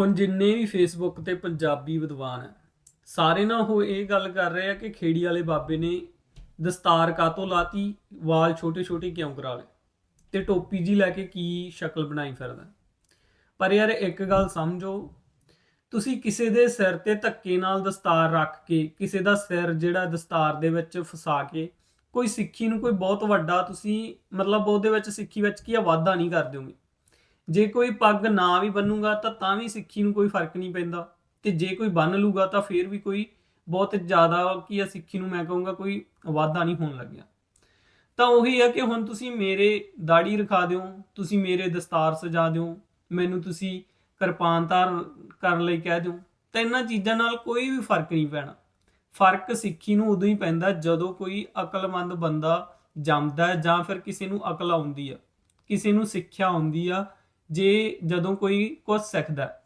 ਹੁਣ ਜਿੰਨੇ ਵੀ ਫੇਸਬੁੱਕ ਤੇ ਪੰਜਾਬੀ ਵਿਦਵਾਨ ਹੈ ਸਾਰੇ ਨਾ ਉਹ ਇਹ ਗੱਲ ਕਰ ਰਹੇ ਆ ਕਿ ਖੇੜੀ ਵਾਲੇ ਬਾਬੇ ਨੇ ਦਸਤਾਰ ਕਾਤੋਂ ਲਾਤੀ, ਵਾਲ ਛੋਟੇ ਛੋਟੇ ਕਿਉਂ ਕਰਾ ਲਏ? ਤੇ ਟੋਪੀ ਜੀ ਲੈ ਕੇ ਕੀ ਸ਼ਕਲ ਬਣਾਈ ਫਿਰਦਾ? ਪਰ ਯਾਰ ਇੱਕ ਗੱਲ ਸਮਝੋ, ਤੁਸੀਂ ਕਿਸੇ ਦੇ ਸਿਰ ਤੇ ਧੱਕੇ ਨਾਲ ਦਸਤਾਰ ਰੱਖ ਕੇ, ਕਿਸੇ ਦਾ ਸਿਰ ਜਿਹੜਾ ਦਸਤਾਰ ਦੇ ਵਿੱਚ ਫਸਾ ਕੇ, ਕੋਈ ਸਿੱਖੀ ਨੂੰ ਕੋਈ ਬਹੁਤ ਵੱਡਾ ਤੁਸੀਂ ਮਤਲਬ ਉਹਦੇ ਵਿੱਚ ਸਿੱਖੀ ਵਿੱਚ ਕੀ ਆ, ਵਾਧਾ ਨਹੀਂ ਕਰ ਦਿਓਗੇ ਜੇ ਕੋਈ ਪੱਗ ਨਾ ਵੀ ਬੰਨੂਗਾ ਤਾਂ ਤਾਂ ਵੀ ਸਿੱਖੀ ਨੂੰ ਕੋਈ ਫ਼ਰਕ ਨਹੀਂ ਪੈਂਦਾ। ਤੇ ਜੇ ਕੋਈ ਬੰਨ ਲੂਗਾ ਤਾਂ ਫੇਰ ਵੀ ਕੋਈ ਬਹੁਤ ਜ਼ਿਆਦਾ ਕੀ ਆ, ਸਿੱਖੀ ਨੂੰ ਮੈਂ ਕਹੂੰਗਾ ਕੋਈ ਵਾਧਾ ਨਹੀਂ ਹੋਣ ਲੱਗਿਆ। ਤਾਂ ਉਹੀ ਹੈ ਕਿ ਹੁਣ ਤੁਸੀਂ ਮੇਰੇ ਦਾੜੀ ਰਖਾ ਦਿਓ, ਤੁਸੀਂ ਮੇਰੇ ਦਸਤਾਰ ਸਜਾ ਦਿਓ, ਮੈਨੂੰ ਤੁਸੀਂ ਕਿਰਪਾਨ ਧਾਰਨ ਕਰਨ ਲਈ ਕਹਿ ਦਿਓ, ਤਾਂ ਇਹਨਾਂ ਚੀਜ਼ਾਂ ਨਾਲ ਕੋਈ ਵੀ ਫ਼ਰਕ ਨਹੀਂ ਪੈਣਾ। ਫ਼ਰਕ ਸਿੱਖੀ ਨੂੰ ਉਦੋਂ ਹੀ ਪੈਂਦਾ ਜਦੋਂ ਕੋਈ ਅਕਲਮੰਦ ਬੰਦਾ ਜੰਮਦਾ ਜਾਂ ਫਿਰ ਕਿਸੇ ਨੂੰ ਅਕਲ ਆਉਂਦੀ ਆ, ਕਿਸੇ ਨੂੰ ਸਿੱਖਿਆ ਆਉਂਦੀ ਆ ਜੇ ਜਦੋਂ ਕੋਈ ਕੁਝ ਸਿੱਖਦਾ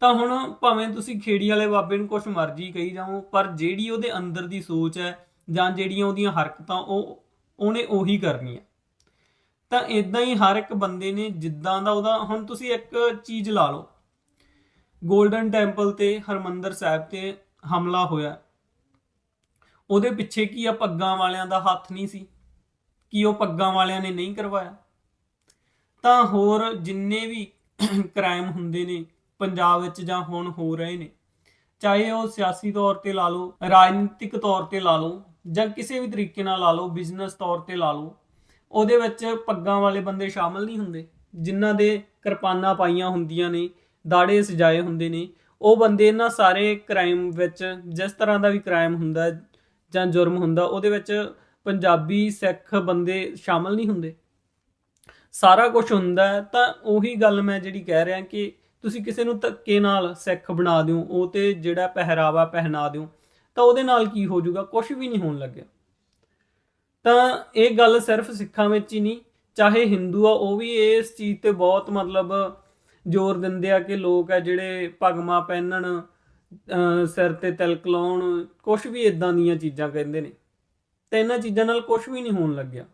ਤਾਂ ਹੁਣ ਭਾਵੇਂ ਤੁਸੀਂ ਖੇੜੀ ਵਾਲੇ ਬਾਬੇ ਨੂੰ ਕੁਝ ਮਰਜ਼ੀ ਕਹੀ ਜਾਓ, ਪਰ ਜਿਹੜੀ ਉਹਦੇ ਅੰਦਰ ਦੀ ਸੋਚ ਹੈ ਜਾਂ ਜਿਹੜੀਆਂ ਉਹਦੀਆਂ ਹਰਕਤਾਂ, ਉਹ ਉਹਨੇ ਉਹੀ ਕਰਨੀਆਂ। ਤਾਂ ਇਦਾਂ ਹੀ ਹਰ ਇੱਕ ਬੰਦੇ ਨੇ ਜਿੱਦਾਂ ਦਾ ਉਹਦਾ, ਹੁਣ ਤੁਸੀਂ ਇੱਕ ਚੀਜ਼ ਲਾ ਲਓ। 골ਡਨ ਟੈਂਪਲ ਤੇ ਹਰਮੰਦਰ ਸਾਹਿਬ ਤੇ ਹਮਲਾ ਹੋਇਆ। ਉਹਦੇ ਪਿੱਛੇ ਕੀ ਆ, ਪੱਗਾਂ ਵਾਲਿਆਂ ਦਾ ਹੱਥ ਨਹੀਂ ਸੀ? ਕੀ ਉਹ ਪੱਗਾਂ ਵਾਲਿਆਂ ਨੇ ਨਹੀਂ ਕਰਵਾਇਆ? ਤਾਂ ਹੋਰ ਜਿੰਨੇ ਵੀ ਕ੍ਰਾਈਮ ਹੁੰਦੇ ਨੇ ਪੰਜਾਬ ਵਿੱਚ ਜਾਂ ਹੁਣ ਹੋ ਰਹੇ ਨੇ, ਚਾਹੇ ਉਹ ਸਿਆਸੀ ਤੌਰ ਤੇ ਲਾ ਲਓ, ਰਾਜਨੀਤਿਕ ਤੌਰ ਤੇ ਲਾ ਲਓ ਜਾਂ ਕਿਸੇ ਵੀ ਤਰੀਕੇ ਨਾਲ ਲਾ ਲਓ ਬਿਜ਼ਨਸ ਤੌਰ ਤੇ ਲਾ ਲਓ, ਉਹਦੇ ਵਿੱਚ ਪੱਗਾਂ ਵਾਲੇ ਬੰਦੇ ਸ਼ਾਮਲ ਨਹੀਂ ਹੁੰਦੇ। ਜਿਨ੍ਹਾਂ ਦੇ ਕਿਰਪਾਨਾਂ ਪਾਈਆਂ ਹੁੰਦੀਆਂ ਨੇ ਦਾੜੇ ਸਜਾਏ ਹੁੰਦੇ ਨੇ, ਉਹ ਬੰਦੇ ਇਹਨਾਂ ਸਾਰੇ ਕ੍ਰਾਈਮ ਵਿੱਚ ਜਿਸ ਤਰ੍ਹਾਂ ਦਾ ਵੀ ਕ੍ਰਾਈਮ ਹੁੰਦਾ ਜਾਂ ਜੁਰਮ ਹੁੰਦਾ, ਉਹਦੇ ਵਿੱਚ ਪੰਜਾਬੀ ਸਿੱਖ ਬੰਦੇ ਸ਼ਾਮਲ ਨਹੀਂ ਹੁੰਦੇ। ਸਾਰਾ ਕੁਝ ਹੁੰਦਾ ਤਾਂ ਉਹੀ ਗੱਲ ਮੈਂ ਜਿਹੜੀ ਕਹਿ ਰਿਹਾ ਕਿ ਤੁਸੀਂ ਕਿਸੇ ਨੂੰ ਧੱਕੇ ਨਾਲ ਸਿੱਖ ਬਣਾ ਦਿਓ, ਉਹ ਤੇ ਜਿਹੜਾ ਪਹਿਰਾਵਾ ਪਹਿਨਾ ਦਿਓ, ਤਾਂ ਉਹਦੇ ਨਾਲ ਕੀ ਹੋ ਜਾਊਗਾ? ਕੁਝ ਵੀ ਨਹੀਂ ਹੋਣ ਲੱਗਿਆ। ਤਾਂ ਇਹ ਗੱਲ ਸਿਰਫ ਸਿੱਖਾਂ ਵਿੱਚ ਹੀ ਨਹੀਂ, ਚਾਹੇ ਹਿੰਦੂ ਆ, ਉਹ ਵੀ ਇਸ ਚੀਜ਼ ਤੇ ਬਹੁਤ ਮਤਲਬ ਜ਼ੋਰ ਦਿੰਦੇ ਆ ਕਿ ਲੋਕ ਆ ਜਿਹੜੇ ਪਗਮਾ ਪਹਿਨਣ ਸਿਰ ਤੇ ਤਿਲਕ ਲਾਉਣ ਕੁਝ ਵੀ ਇਦਾਂ ਦੀਆਂ ਚੀਜ਼ਾਂ ਕਹਿੰਦੇ ਨੇ। ਤੇ ਇਹਨਾਂ ਚੀਜ਼ਾਂ ਨਾਲ ਕੁਝ ਵੀ ਨਹੀਂ ਹੋਣ ਲੱਗਿਆ।